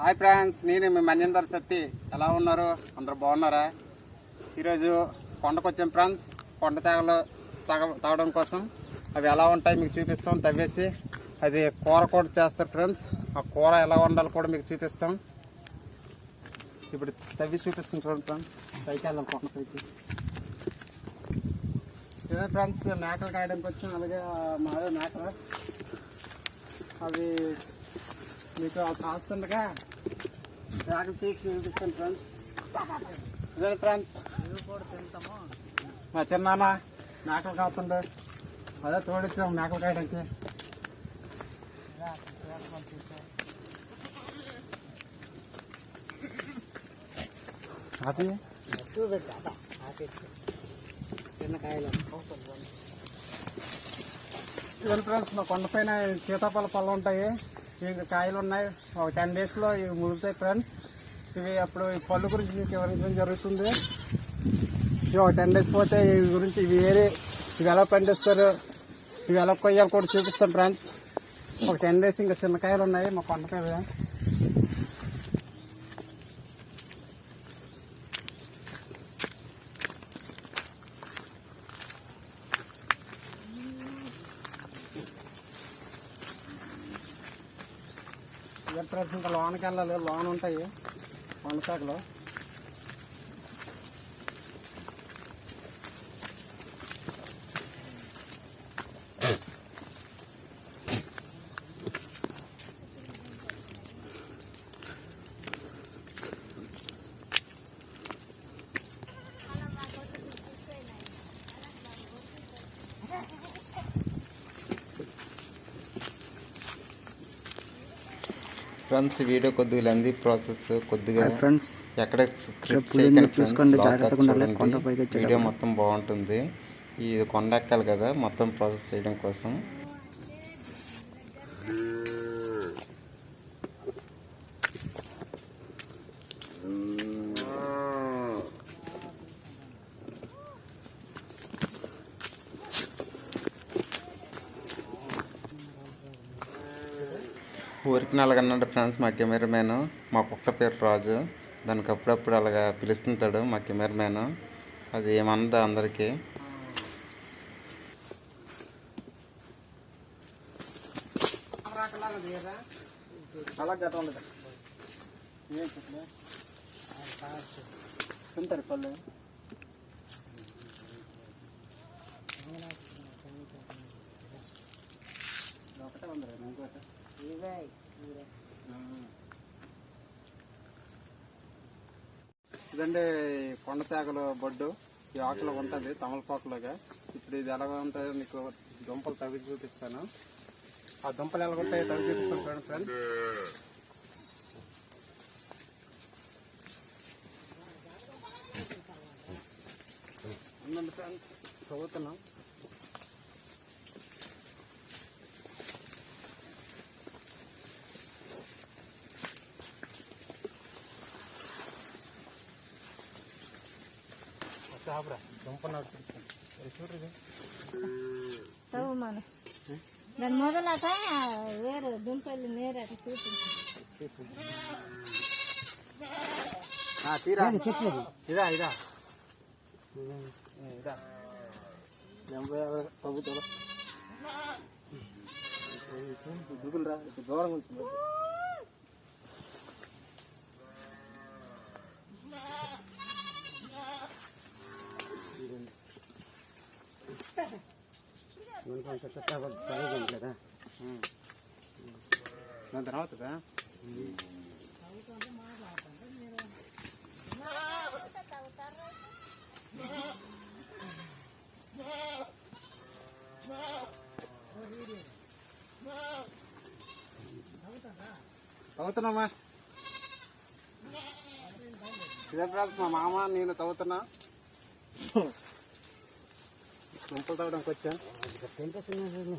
Hi friends నేను మీ మన్యందర్ శక్తి ఎలా ఉన్నారు? అందరు బాగున్నారా? ఈరోజు కొండకు వచ్చాం ఫ్రెండ్స్. కొండ తేగలు తగ తాగడం కోసం. అవి ఎలా ఉంటాయి మీకు చూపిస్తాం. తవ్వేసి అది కూర కూడా చేస్తారు ఫ్రెండ్స్. ఆ కూర ఎలా ఉండాలో కూడా మీకు చూపిస్తాం. ఇప్పుడు తవ్వి చూపిస్తాం చూడండి ఫ్రెండ్స్. పైకి వెళ్ళాం కొండ పైకి. ఇదే ఫ్రెండ్స్ మేకలు కాయడానికి వచ్చాం. అలాగే మాదే మేకలు. అవి మీకు కాస్తుండగా మేకలు తీసి చూపిస్తాను ఫ్రెండ్స్. ఇదే ఫ్రెండ్స్. మా చిన్నాన్న మేకలు కాస్తుండే అదే తోడిస్తాం మేకలు కాయడానికి అది ఇవన్నీ ఫ్రెండ్స్ మా కొండపైన సీతాఫల పళ్ళు ఉంటాయి. ఇంకా కాయలు ఉన్నాయి. ఒక టెన్ డేస్లో ఇవి ముగులుతాయి ఫ్రెండ్స్ ఇవి అప్పుడు ఈ పళ్ళు గురించి మీకు వివరించడం జరుగుతుంది. ఇవి ఒక టెన్ డేస్ పోతే ఇవి గురించి ఇవి ఏరి ఇవి ఎలా పండిస్తారు ఇవి ఎలా కొయ్యాలి కూడా చూపిస్తాం ఫ్రెండ్స్ ఒక టెన్ డేస్ ఇంకా చిన్న కాయలు ఉన్నాయి మా కొండపై ఇదే ఫ్రెండ్స్ లోన్ ఉంటాయి వంటశాఖలో ఫ్రెండ్స్ వీడియో కొద్దిగా లెంది ప్రాసెస్ కొద్దిగా ఫ్రెండ్స్ ఎక్కడ స్క్రిప్ట్ రేపు చేయకండి చూసుకోండి. వీడియో మొత్తం బాగుంటుంది. ఇది కొండ ఎక్కాలి కదా మొత్తం ప్రాసెస్ చేయడం కోసం. నలగన్నాడు ఫ్రెండ్స్ మా కెమెరామ్యాన్ మా కుక్క పేరు రాజు. దానికి అప్పుడప్పుడు అలాగా పిలుస్తుంటాడు మా కెమెరామ్యాన్. అది ఏమన్నది అందరికీ. తింటారు పళ్ళు. ఒకటే ఇంకోటి. ఇదండి కొండ తేగలు బొడ్డు. ఈ ఆకులో ఉంటుంది తమలపాకులోగా. ఇప్పుడు ఇది ఎలా ఉంటుందో మీకు దుంపలు తవ్వి చూపిస్తాను. ఆ దుంపలు ఎలా ఉంటాయో తవ్వి చూపిస్తాను చూడండి ఫ్రెండ్స్. ఉందండి ఫ్రెండ్స్ చదువుతున్నాం. చాపరా దుంప నాకు చూడండి తవ్వమను దాని మొదలట వేరు దుంపలు నేరట చూపించు. తీరా. ఇదా ఇదా. ఇదా. డెబ్బై యాభై తగ్గుతాడు దిగులురా ఇప్పుడు దూరం ఉంటుంది దాని తర్వాత తవ్వుతున్నామా ఇదే ఫ్రెండ్స్ మా మామ నేను తవ్వుతున్నా. Kumpul tau dong coach ya. Tempe sini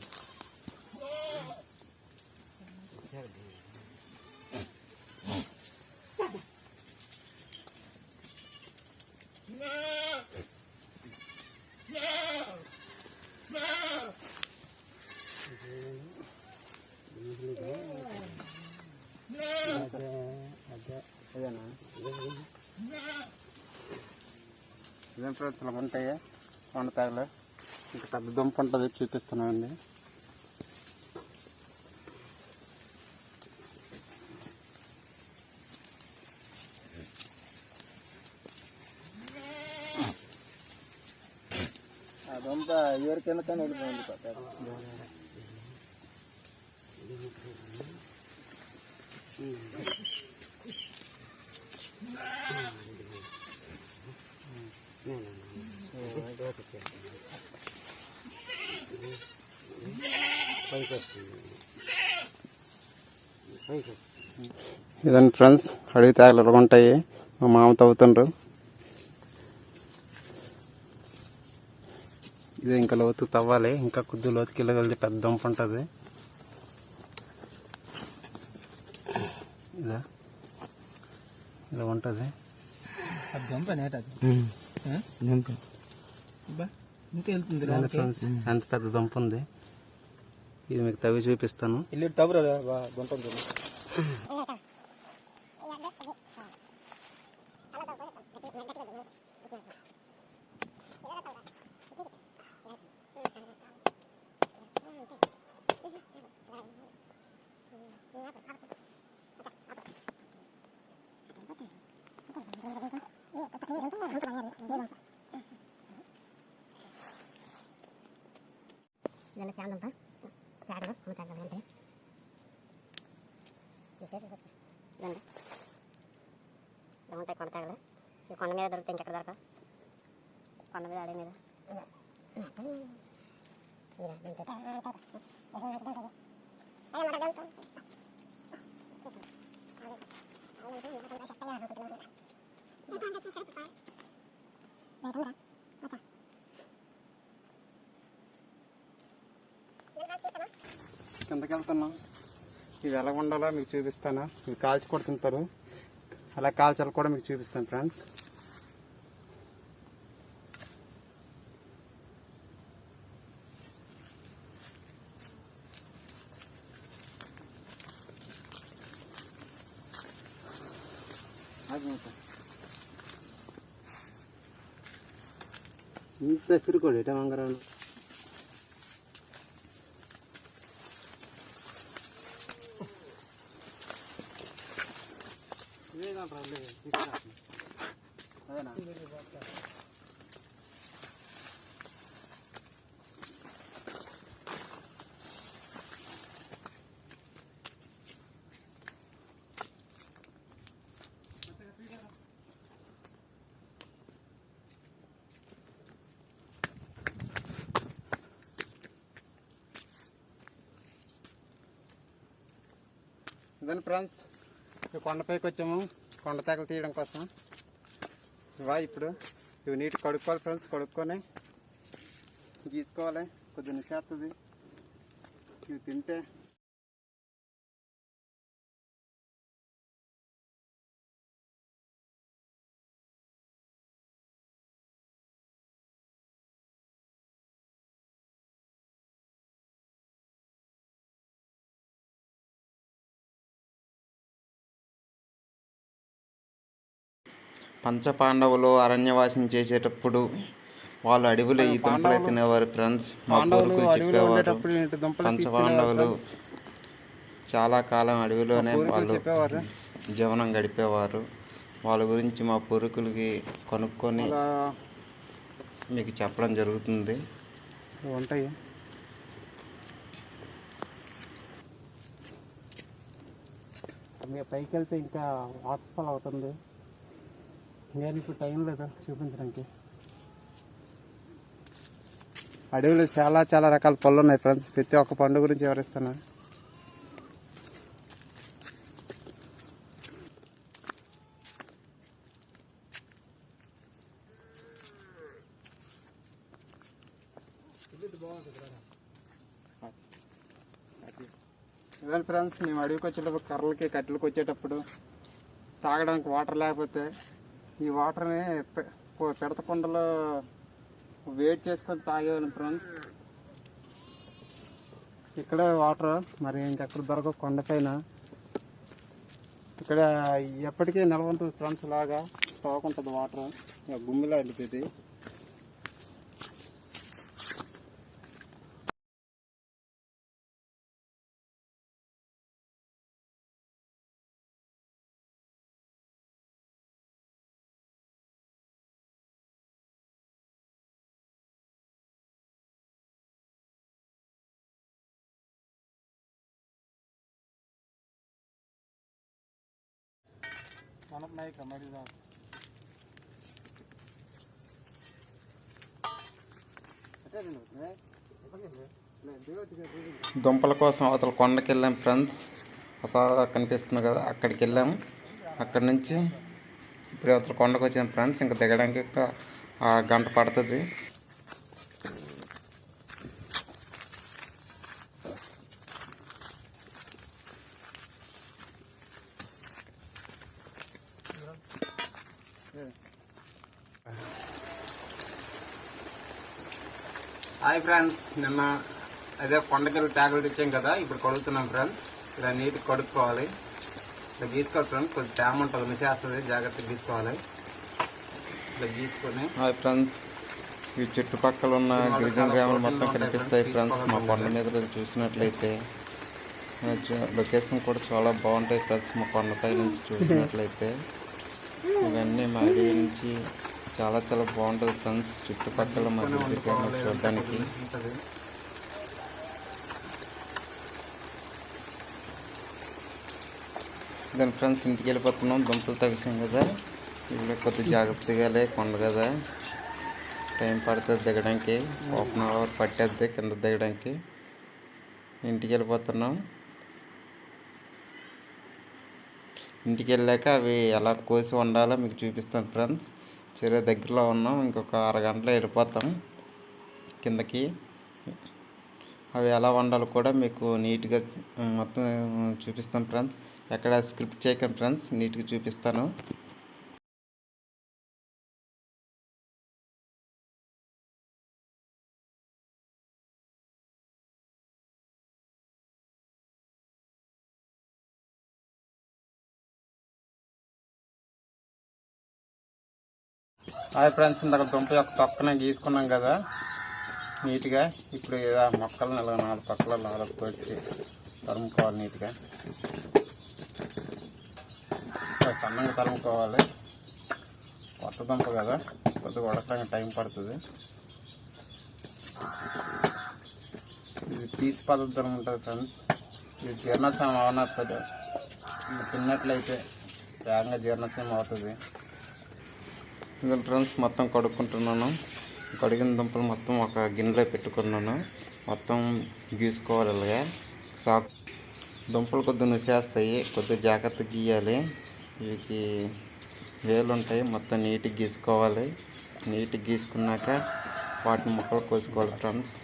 Ada, ada, ada ఇంకా పెద్ద దుంప ఉంటుంది చూపిస్తున్నామండి ఆ దుంప ఎవరి కింద కానీ వెళ్ళిపోయింది. ఇదండి ఫ్రెండ్స్ అడవి తేగలు ఇలా ఉంటాయి. మా మామ తవ్వుతుండ్రు. ఇది ఇంకా లోతు తవ్వాలి. ఇంకా కొద్ది లోతుకి వెళ్ళగలిగితే పెద్ద దుంప ఉంటుంది. ఇదా. ఇలా ఉంటుంది. ఇంకా వెళ్తుంది ఎంత పెద్ద దుంప ఉంది. ఇది మీకు తవ్వి చూపిస్తాను వెళ్ళి తవ్వురా గుంట ఉంటుంది ఇదంతా చాలా దుంప తేగలు అమ్మ తేగలు ఉంటాయి చూసేసి ఇదండి ఇలా ఉంటాయి కొండ తేగలు ఈ కొండ మీద దొరికితే ఇంకెక్కడ దొరక కొండ మీద అడే మీద కిందకి వెళ్తున్నాం ఇవి ఎలా ఉండాలో మీకు చూపిస్తాను. ఇవి కాల్చి కూడా తింటారు. అలా కాల్చాలి కూడా మీకు చూపిస్తాను ఫ్రెండ్స్ ఇంత ఫిరుకోడు ఎట వంగరాను ఇదండి ఫ్రెండ్స్ ఈ కొండపైకి వచ్చాము కొండ తెగలు తీయడం కోసం. ఇవా ఇప్పుడు. ఇవి నీటి కడుక్కోవాలి ఫ్రెండ్స్ కడుక్కొని గీసుకోవాలి. కొద్ది నిసేస్తుంది ఇవి తింటే పంచపాండవులు అరణ్యవాసం చేసేటప్పుడు వాళ్ళు అడవిలో ఈ దుంపలు తినేవారు ఫ్రెండ్స్. మా పూర్వీకులు చెప్పేవారు పంచపాండవులు చాలా కాలం అడవిలోనే వాళ్ళు. జీవనం గడిపేవారు. వాళ్ళ గురించి మా పూర్వీకులకి కనుక్కొని మీకు చెప్పడం జరుగుతుంది. ఉంటాయి. పైకి వెళ్తే ఇంకా వాటర్ ఫాల్ అవుతుంది. నేను ఇప్పుడు టైం లేదు? చూపించడానికి. అడవిలో చాలా చాలా రకాల పళ్ళు ఉన్నాయి ఫ్రెండ్స్ ప్రతి ఒక్క పండు గురించి వివరిస్తాను ఫ్రెండ్స్ మేము అడవికి వచ్చేటప్పుడు కర్రలకి కట్టెలకు వచ్చేటప్పుడు తాగడానికి వాటర్ లేకపోతే ఈ వాటర్ని పె- వేట్ కుండలో వేడి చేసుకొని తాగేవాళ్ళం ఫ్రెండ్స్. ఇక్కడ వాటర్ మరి ఇంకెక్కడ దొరక కొండపైన. ఇక్కడ ఎప్పటికీ నిల్వ ఉంటుంది ఫ్రెండ్స్ లాగా స్టాక్ ఉంటుంది వాటర్. ఇక గుమ్మిలో వెళ్తుంది దుంపల కోసం అవతల కొండకి వెళ్ళాం ఫ్రెండ్స్ అలా కనిపిస్తుంది కదా అక్కడికి వెళ్ళాము అక్కడి నుంచి ఇప్పుడు అవతల కొండకు వచ్చాం ఫ్రెండ్స్ ఇంకా దిగడానికి ఒక గంట పడుతుంది. ఫ్రెండ్స్ నిన్న అదే కొండకెళ్ళి ట్యాగులు తెచ్చాం కదా ఇప్పుడు కడుగుతున్నాం ఫ్రెండ్స్. ఇలా నీట్గా కడుక్కోవాలి. ఇలా గీసుకోవాలి ఫ్రెండ్స్ కొంచెం తేమ ఉంటుంది మిసేస్తుంది జాగ్రత్తగా గీసుకోవాలి. ఇలా గీసుకొని హాయ్ ఫ్రెండ్స్ ఈ చుట్టుపక్కల ఉన్న గిరిజన గ్రామాలు మొత్తం కనిపిస్తాయి ఫ్రెండ్స్ మా కొండ మీద చూసినట్లయితే లొకేషన్ కూడా చాలా బాగుంటాయి ఫ్రెండ్స్. మా కొండపై నుంచి చూసినట్లయితే ఇవన్నీ మా నుంచి చాలా చాలా బాగుంటుంది ఫ్రెండ్స్. చుట్టుపక్కల మా గిరిజన గ్రామాలు చూడడానికి. దాని ఫ్రెండ్స్ ఇంటికి వెళ్ళిపోతున్నాం. దుంపలు తగిసాం కదా. ఇప్పుడు కొద్ది జాగ్రత్తగా కొండ కదా. టైం పడుతుంది దిగడానికి. హాఫ్ అన్ అవర్ పట్టేద్ది కింద దిగడానికి. ఇంటికి వెళ్ళిపోతున్నాం. ఇంటికి వెళ్ళాక అవి ఎలా కోసి వండాలో మీకు చూపిస్తాను ఫ్రెండ్స్. చెరువు దగ్గరలో ఉన్నాం ఇంకొక అరగంటలో వెళ్ళిపోతాం కిందకి. అవి ఎలా వండాలో కూడా మీకు నీట్గా మొత్తం చూపిస్తాం చూపిస్తాను ఫ్రెండ్స్. ఎక్కడ స్క్రిప్ట్ చేయకండి ఫ్రెండ్స్ నీట్గా చూపిస్తాను. హాయ్ ఫ్రెండ్స్ ఇందాక దుంప యొక్క తొక్కనే గీసుకున్నాం కదా. నీట్గా ఇప్పుడు ఏదో మొక్కలు నెల నాలుగు పక్కల నాలుగు కోసి తరుముకోవాలి నీట్గా. సన్నంగా సన్నగా తరుముకోవాలి. కొత్త దుంప కదా కొద్దిగా ఉడకడానికి టైం పడుతుంది. ఇది పీసు పద్ధతిలో ఉంటుంది ఫ్రెండ్స్. ఇది జీర్ణశయం అవనప్పుడు తిన్నట్లయితే వేగంగా జీర్ణశయం అవుతుంది. ఇందులో ఫ్రెండ్స్ మొత్తం కడుక్కుంటున్నాను. కడిగిన దుంపలు మొత్తం ఒక గిన్నెలో పెట్టుకున్నాను. మొత్తం గీసుకోవాలి ఇలాగా. సాక్ దుంపలు కొద్దిగా నుసేస్తాయి. కొద్దిగా జాగ్రత్త గీయాలి. వీటికి వేలు ఉంటాయి. మొత్తం నీట్గా గీసుకోవాలి. నీట్గా గీసుకున్నాక వాటిని ముక్కలు కోసుకోవాలి ఫ్రెండ్స్.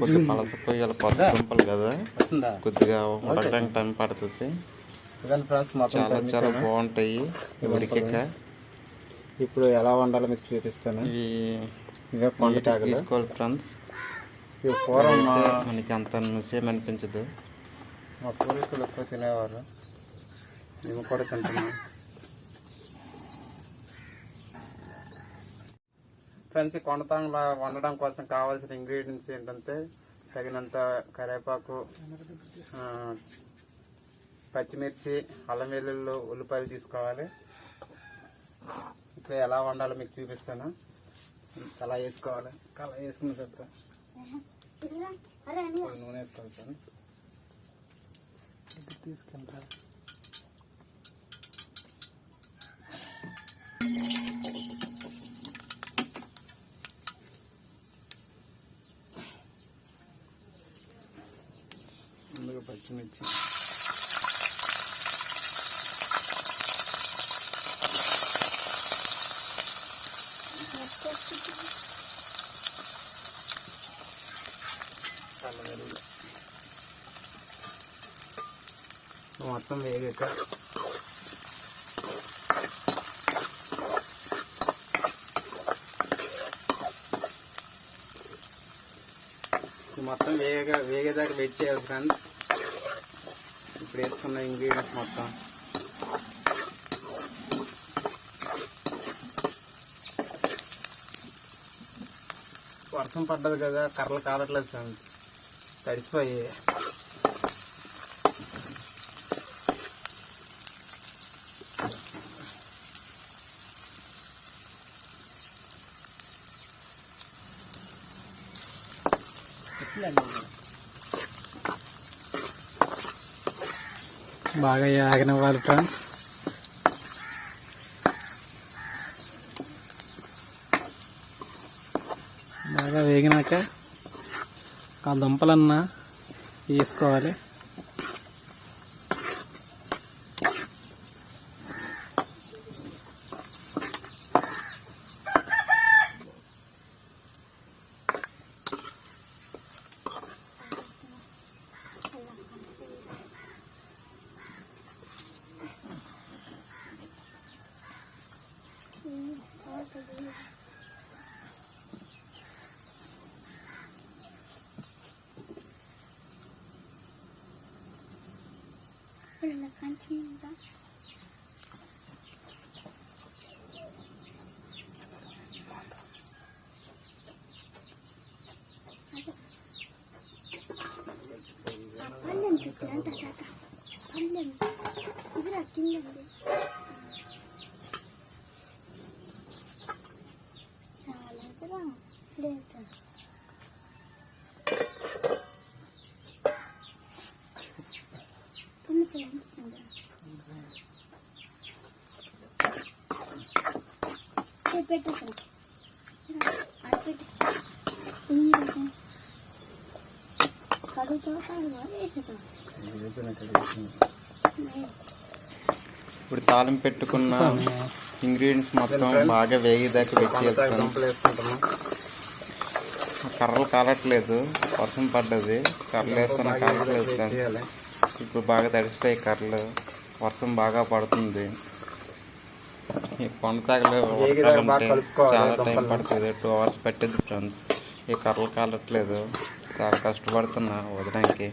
కొద్దిగా పలస కొయ్యాలి కొత్త దుంపలు కదా. కొద్దిగా ఉడకడానికి టైం పడుతుంది. చాలా చాలా. బాగుంటాయి. ఉడికాక. ఇప్పుడు ఎలా వండాలో మీకు చూపిస్తాను. ఇవి తీసుకోవాలి ఫ్రెండ్స్. ఇవి పూర్వం మనకి అంత నుసేం అనిపించదు. మా పూర్వీకులు ఎక్కువ తినేవారు. మేము కూడా తింటున్నాం. ఫ్రెండ్స్ ఈ కొండతాంగ్లా వండడం కోసం కావాల్సిన ఇంగ్రీడియంట్స్ ఏంటంటే తగినంత కరివేపాకు ఆ, పచ్చిమిర్చి అల్లం వెల్లుల్లి ఉల్లిపాయలు తీసుకోవాలి. ఇప్పుడు ఎలా వండాలో మీకు చూపిస్తాను? అలా వేసుకోవాలి? అలా వేసుకున్న తర్వాత నూనె వేసుకోవాలి తీసుకుంటారు ముందుగా పచ్చిమిర్చి అల్లం వెల్లుల్లి మొత్తం వేగాక. మొత్తం వేగ వేగేదాకా వెయిట్ చేయాలి ఫ్రెండ్స్. ఇప్పుడు వేసుకున్న ఇంగ్రీడియంట్స్ మొత్తం. వర్షం పడ్డది కదా కర్రలు కాలట్లేదు ఫ్రెండ్స్. తడిసిపోయి బాగా యాగనివ్వాలి ఫ్రెండ్స్ బాగా వేగినాక ఆ దుంపలన్నా వేసుకోవాలి なんだなんだ。パンダム。うずら、金ダムです。ఇప్పుడు తాలింపు పెట్టుకున్న ఇంగ్రీడియంట్స్ మొత్తం బాగా వేగేదాకా వెచ్చేస్తాను కర్రలు కాలట్లేదు వర్షం పడ్డది కర్రలు వేస్తాను చేయాలి. ఇప్పుడు బాగా తడిసిపోయి కర్రలు వర్షం బాగా పడుతుంది. ఈ కొండ తగలు చాలా టైం. పడుతుంది టూ అవర్స్ పట్టింది ఫ్రెండ్స్ ఈ కర్రలు కాలట్లేదు. చాలా కష్టపడుతున్నా వదడానికి.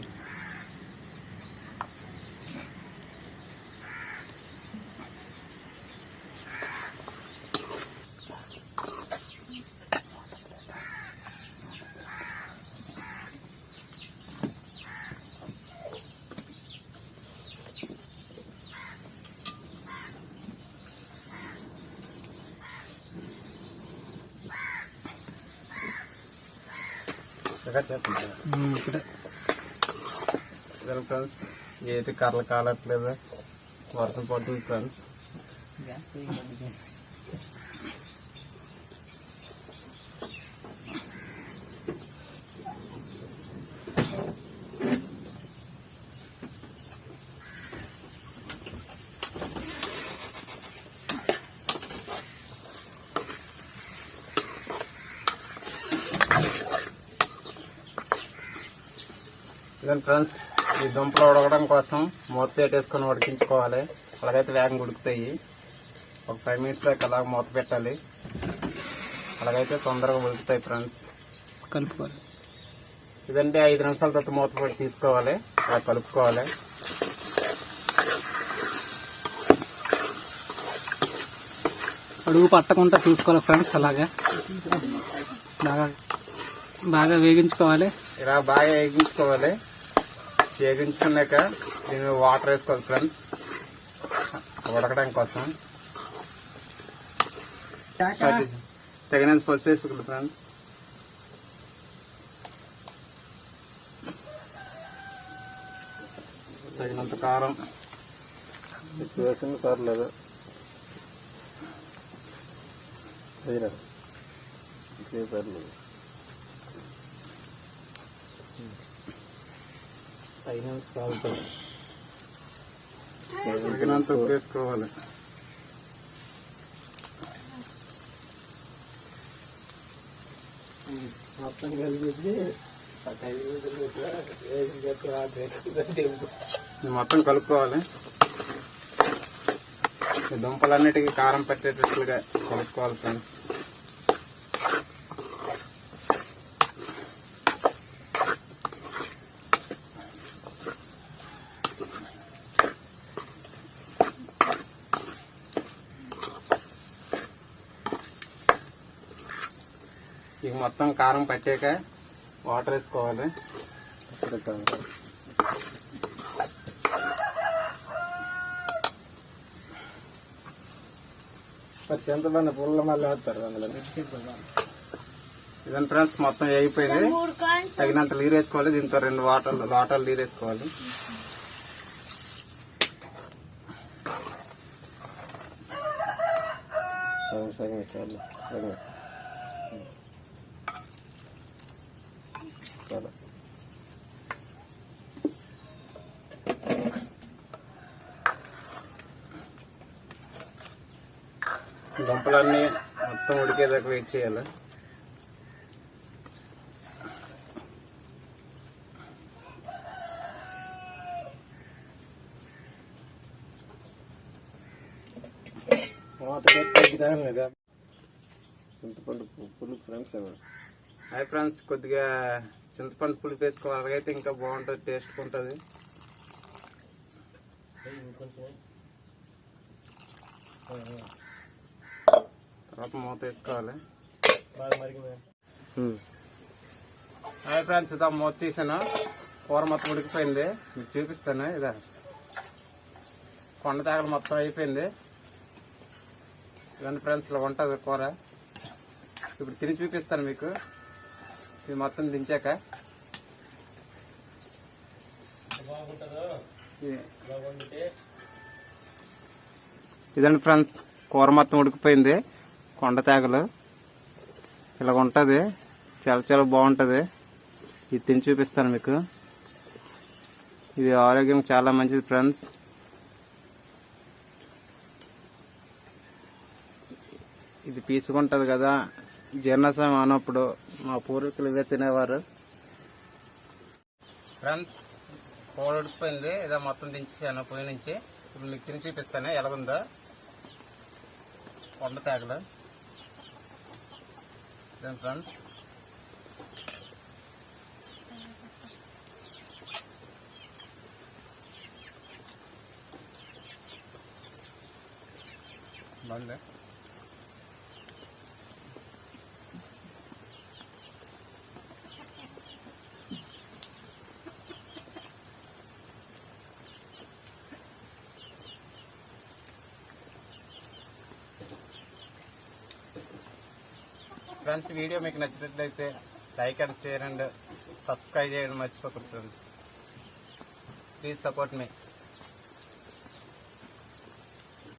ఫ్రెండ్స్. ఏటి కర్రలు కాలట్లేదు? వర్షం పడుతుంది ఫ్రెండ్స్. ఫ్రెండ్స్ ఈ దుంపలు ఉడకడం కోసం మూత పెట్టేసుకొని ఉడికించుకోవాలి. అలాగైతే వేగంగా ఉడుకుతాయి. ఒక ఫైవ్ మినిట్స్ దాకా అలాగ మూత పెట్టాలి. అలాగైతే తొందరగా ఉడుకుతాయి ఫ్రెండ్స్. కలుపుకోవాలి. ఇదంటే ఐదు నిమిషాల తర్వాత మూత పెట్టి తీసుకోవాలి. అలా కలుపుకోవాలి. అడుగు పట్టకుండా చూసుకోవాలి ఫ్రెండ్స్ అలాగా. బాగా బాగా వేగించుకోవాలి. ఇలా బాగా వేగించుకోవాలి. వేగించుకున్నాక దీని వాటర్ వేసుకోవాలి ఫ్రెండ్స్. ఉడకడం కోసం. తగినంత పసుపు వేసుకోవాలి ఫ్రెండ్స్. తగినంత కారం. వేసిన పర్లేదు. పర్లేదు. తగినంత సాల్ట్ తగినంత వేసుకోవాలి మొత్తం కలిపి మొత్తం కలుపుకోవాలి. దుంపలన్నిటికీ కారం పట్టేటట్లుగా కలుపుకోవాలి ఫ్రెండ్స్. ఇక మొత్తం కారం పట్టాక వాటర్ వేసుకోవాలి. చింతపండు పుల్ల మళ్ళీ వేస్తారు అందులో. ఇదంతా ఫ్రెండ్స్ మొత్తం అయిపోయింది తగినంత నీరు వేసుకోవాలి. దీంతో రెండు వాటర్ వాటర్ నీరు వేసుకోవాలి. వేసుకోవాలి దుంపలన్నీ మొత్తం ఉడికేదాకా వెయిట్ చేయాలి? చింతపండు పులుపు ఫ్రెండ్స్ హాయ్ ఫ్రెండ్స్ కొద్దిగా చింతపండు పులుపు వేసుకోవాలి. అలాగైతే ఇంకా బాగుంటుంది టేస్ట్ ఉంటుంది. తర్వాత మూత వేసుకోవాలి. హాయ్ ఫ్రెండ్స్ ఇదా మూత తీసాను. కూర మొత్తం ఉడికిపోయింది. మీకు చూపిస్తాను ఇదా. కొండ తేగలు మొత్తం అయిపోయింది. ఇవన్నీ ఫ్రెండ్స్ ఇలా ఉంటుంది కూర. ఇప్పుడు తిని చూపిస్తాను మీకు. ఇది మొత్తం దించాక. ఇది- ఇదండి ఫ్రెండ్స్ కూర మొత్తం ఉడికిపోయింది. కొండ తేగలు. ఇలా ఉంటుంది. చాలా చాలా బాగుంటుంది. ఇది తిని చూపిస్తాను మీకు. ఇది ఆరోగ్యం చాలా మంచిది ఫ్రెండ్స్. ఇది పీసుకుంటుంది కదా. జీర్ణశయం అన్నప్పుడు మా పూర్వీకులు ఇవే తినేవారు. ఫ్రెండ్స్ కూర ఉడికిపోయింది. ఇదో మొత్తం దించేసాను పొయ్యి నుంచి. ఇప్పుడు మీకు తిని చూపిస్తాను. ఎలాగుందో? కొండ తేగలు. ఇదేం ఫ్రెండ్స్ బాగుంది ఫ్రెండ్స్ వీడియో మీకు నచ్చినట్లయితే like and share and subscribe చేయడం మర్చిపోకండి ఫ్రెండ్స్. Please support me